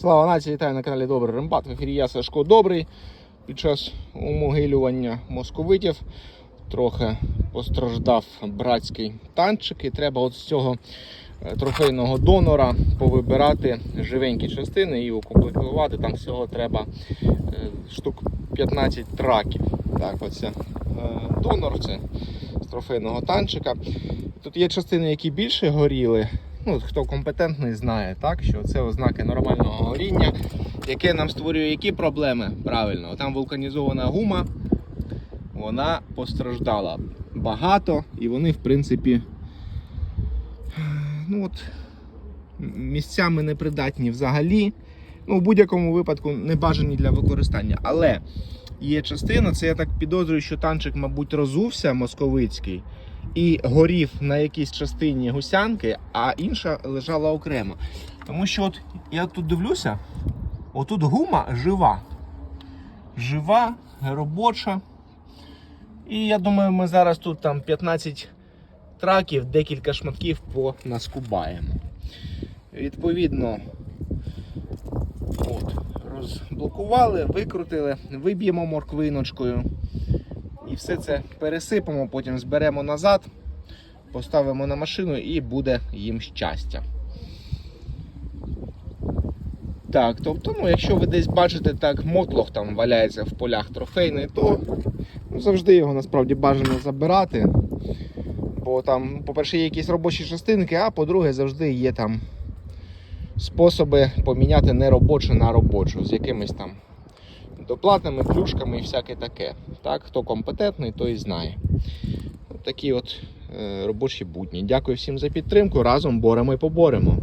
Слава нації, вітаю на каналі Добрий Рембат. В ефірі я Сашко Добрий. Під час умогилювання московитів трохи постраждав братський танчик, і треба от з цього е, трофейного донора повибирати живенькі частини і укомплектувати. Там всього треба е, штук 15 траків. Так, оце е, донор це з трофейного танчика. Тут є частини, які більше горіли. Ну, хто компетентний, знає, так, що це ознаки нормального горіння, яке нам створює які проблеми? Правильно, там вулканізована гума, вона постраждала багато, і вони, в принципі, ну от, місцями непридатні взагалі. Ну, в будь-якому випадку не бажані для використання. Але є частина, це я так підозрюю, що танчик, мабуть, розувся московицький і горів на якійсь частині гусянки, а інша лежала окремо. Тому що от я тут дивлюся, отут гума жива. Жива, робоча. І я думаю, ми зараз тут там 15 траків, декілька шматків понаскубаємо. Відповідно, от, розблокували, викрутили, виб'ємо морквиночкою. І все це пересипемо, потім зберемо назад, поставимо на машину і буде їм щастя. Так, тобто, ну, якщо ви десь бачите, так мотлох там валяється в полях трофейний, то ну, завжди його насправді бажано забирати. Бо там, по-перше, є якісь робочі частинки, а по-друге, завжди є там способи поміняти неробочу на робочу з якимись там доплатами, плюшками і всяке таке. Так, хто компетентний, той і знає. От такі от е, робочі будні. Дякую всім за підтримку. Разом боремо і поборемо.